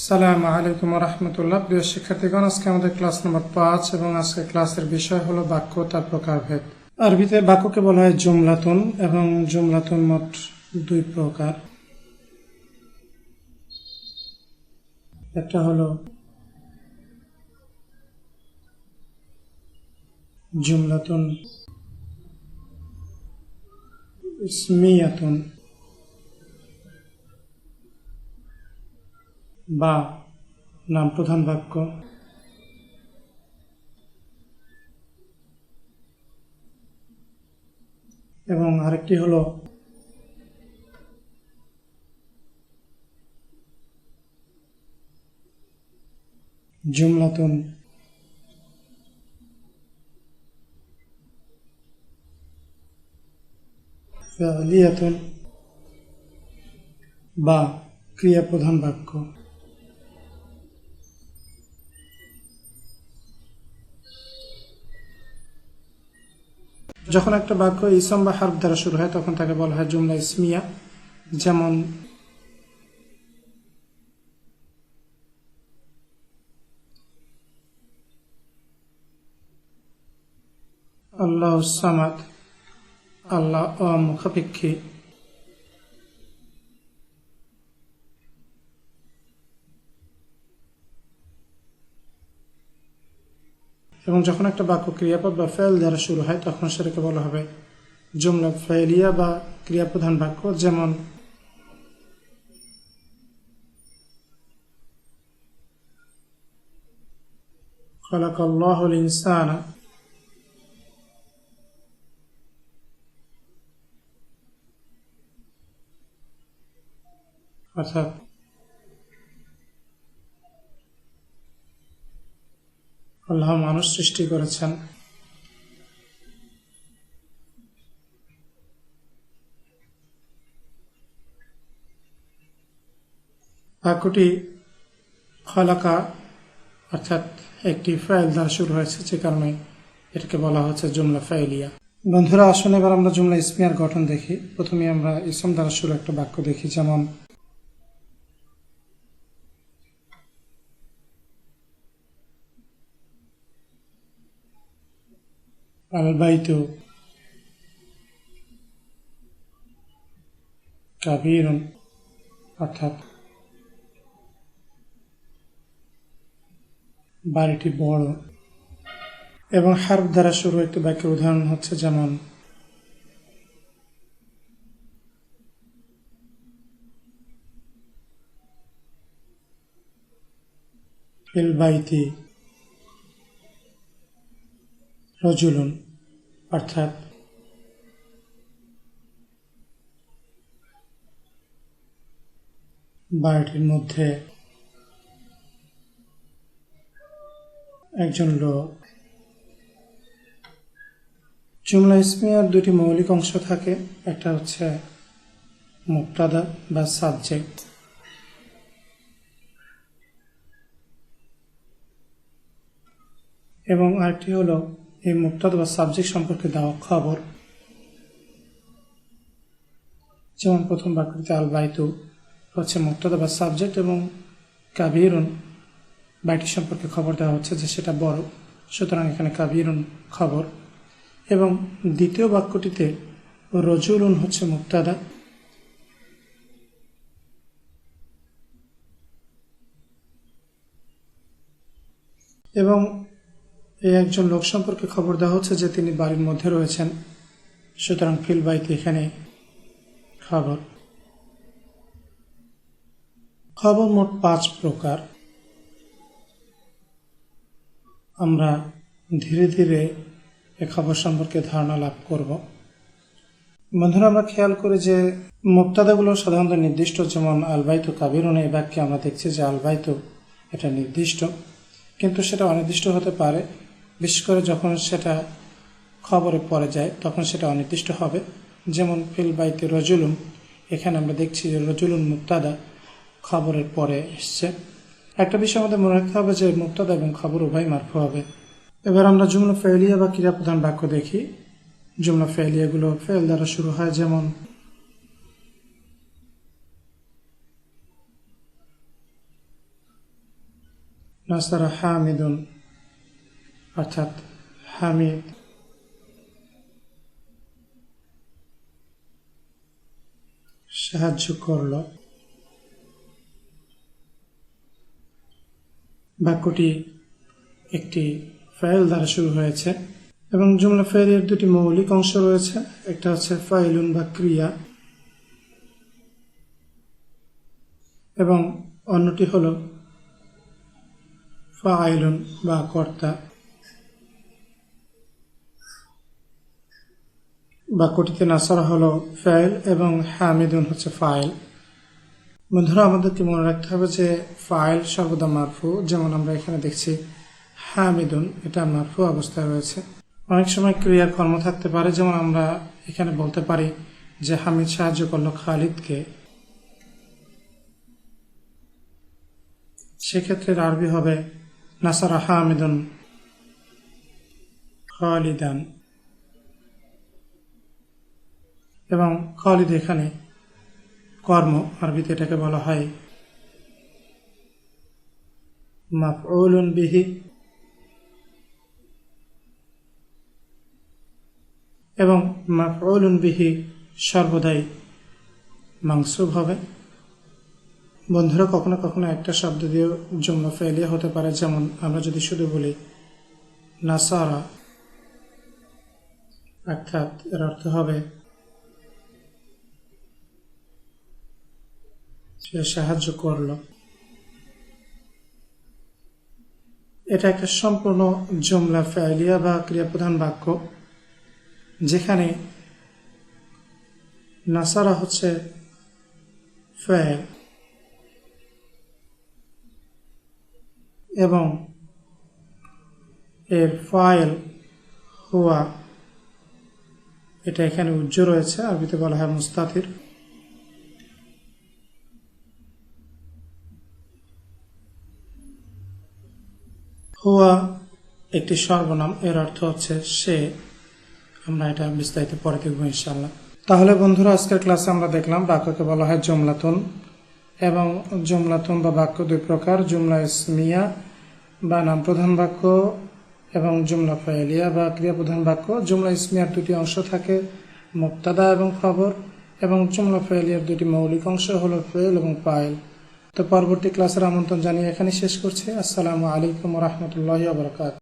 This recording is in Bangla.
সালাম আলাইকুম রহমতুল্লাহ। প্রিয় শিক্ষার্থীগণ, আজকে আমাদের ক্লাস নম্বর পাঁচ এবং আজকে ক্লাসের বিষয় হলো বাক্য তার প্রকারভেদ। আরবিতে বাক্যকে বলা হয় জুমলাতুন এবং জুমলাতুন মোট দুই প্রকার। একটা হলো জুমলাতুন, ইসমিয়াতুন। বা নাম প্রধান বাক্য। এবং আরেকটি হলো জুমলাতুন। বা ক্রিয়া প্রধান বাক্য। যখন একটা বাক্য ইসম বা হার্ব দ্বারা শুরু হয়, তখন তাকে বলা হয় জুমলা ইসমিয়া। যেমন, আল্লাহ সামাদ, আল্লাহ অমুখাপেক্ষী। এবং যখন একটা বাক্য ক্রিয়াপদ বা ফেল দ্বারা শুরু হয় তখন সেটাকে বলা হবে জুমলা ফেলিয়া বা ক্রিয়াপ্রধান বাক্য যেমন خلق الله الإنسان অর্থাৎ আল্লাহ মানুষ সৃষ্টি করেছেন। বাক্যটি খলাকা, অর্থাৎ একটি ফাইল দ্বারা শুরু হয়েছে, যে কারণে এটাকে বলা হচ্ছে জুমলা ফাইলিয়া। বন্ধুরা আসলে এবার আমরা জুমলা ইসমিয়ার গঠন দেখি। প্রথমে আমরা ইসম দ্বারা শুরু একটা বাক্য দেখি, যেমন গ্রামের বাড়িতেও অর্থাৎ বাড়িটি বড়। এবং হার্ফ দ্বারা শুরু একটি বাক্যের উদাহরণ হচ্ছে যেমন, ফিল বাইতি রজুলুন। অর্থাৎ বাড়িটির মধ্যে একজন লোক। জুমলা ইসমিয়ার দুটি মৌলিক অংশ থাকে। একটা হচ্ছে মুক্তাদা বা সাবজেক্ট। এবং আরেকটি হলো এই মুক্তাদ বা সাবজেক্ট সম্পর্কে দেওয়া খবর। যেমন প্রথম বাক্যটিতে আল বাইতু হচ্ছে মুক্তাদা বা সাবজেক্ট এবং কাবিরুন বাইটি সম্পর্কে খবর দেওয়া হচ্ছে যে সেটা বড়। সুতরাং এখানে কাবিরুন খবর। এবং দ্বিতীয় বাক্যটিতে রজুলুন হচ্ছে মুক্তাদা এবং এই একজন লোক সম্পর্কে খবর দেওয়া হচ্ছে যে তিনি বাড়ির মধ্যে রয়েছেন। সুতরাং ফিল বাইতে এখানে খবর। খবর মোট পাঁচ প্রকার। আমরা ধীরে ধীরে এ খবর সম্পর্কে ধারণা লাভ করব। বন্ধুরা, আমরা খেয়াল করি যে মুক্তাদাগুলো সাধারণত নির্দিষ্ট, যেমন আলবাইত কাবিরুন, এই বাক্যে আমরা দেখছি যে আলবাইত এটা নির্দিষ্ট, কিন্তু সেটা অনির্দিষ্ট হতে পারে। বিশেষ করে যখন সেটা খবরে পড়ে যায়, তখন সেটা অনির্দিষ্ট হবে। যেমন ফিল বাইতে রজুলুন, এখানে আমরা দেখছি যে রজুলুন মুক্তাদা খবরের পরে এসছে। একটা বিষয় আমাদের মনে রাখতে হবে যে মুক্তাদা এবং খবর উভয় মারফু হবে। এবার আমরা জুমলা ফেলিয়া বা ক্রিয়া প্রধান বাক্য দেখি। জুমলা ফেলিয়াগুলো ফেল দ্বারা শুরু হয়, যেমন, নাসারা হামিদুন অর্থাৎ হামিদ। সাহায্য করল। বাক্যটি একটি ফাইল দ্বারা শুরু হয়েছে এবং জুমলা ফাইলের দুটি মৌলিক অংশ রয়েছে। একটা হচ্ছে ফাইলুন বা ক্রিয়া এবং অন্যটি হল ফাইলুন বা কর্তা। বাক্যটিতে নাসারা হলো ফাইল এবং হামিদুন হচ্ছে ফাইল। বন্ধুরা, আমাদেরকে মনে রাখতে হবে যে ফাইল সর্বদা মারফু, যেমন আমরা এখানে দেখছি হামিদুন, এটা মারফু অবস্থায় রয়েছে। অনেক সময় ক্রিয়া কর্ম থাকতে পারে, যেমন আমরা এখানে বলতে পারি যে হামিদ সাহায্য করল খালিদকে। সেক্ষেত্রে আরবি হবে নাসারা হামিদুন খালিদান। এবং খালিদ এখানে কর্ম, আরবিতে এটাকে বলা হয় মাফউলুন বিহি। এবং মাফউলুন বিহি সর্বদাই মাংসুব হবে। বন্ধুরা, কখনো কখনো একটা শব্দ দিয়েও জুমলা ফেলিয়া হতে পারে। যেমন আমরা যদি শুধু বলি নাসারা, অর্থাৎ এর অর্থ হবে সে সাহায্য করল। এটা একটা সম্পূর্ণ জমলা ফেলিয়া বা ক্রিয়াপ্রধান বাক্য, যেখানে নাসারা হচ্ছে ফেল এবং এর ফাইল হওয়া এটা এখানে উজ্জ্ব রয়েছে, আরবিতে বলা হয় মুস্তাতির হুয়া একটি সর্বনাম, এর অর্থ হচ্ছে সে। আমরা এটা বিস্তারিত পরে দেখব ইনশাল্লাহ তাহলে বন্ধুরা, আজকের ক্লাসে আমরা দেখলাম বাক্যকে বলা হয় জমলাতুন এবং জুমলাতুন বা বাক্য দুই প্রকার, জুমলা ইসমিয়া বা নাম প্রধান বাক্য এবং জুমলা ফাইলিয়া বা ক্রিয়া প্রধান বাক্য। জুমলা ইসমিয়ার দুটি অংশ থাকে মুক্তাদা এবং খবর, এবং জুমলা ফাইলিয়ার দুটি মৌলিক অংশ হলো ফেল এবং পায়েল তো পরবর্তী ক্লাসের আমন্ত্রণ জানিয়ে এখানে শেষ করছি। আসসালামু আলাইকুম রহমতুল্লাহ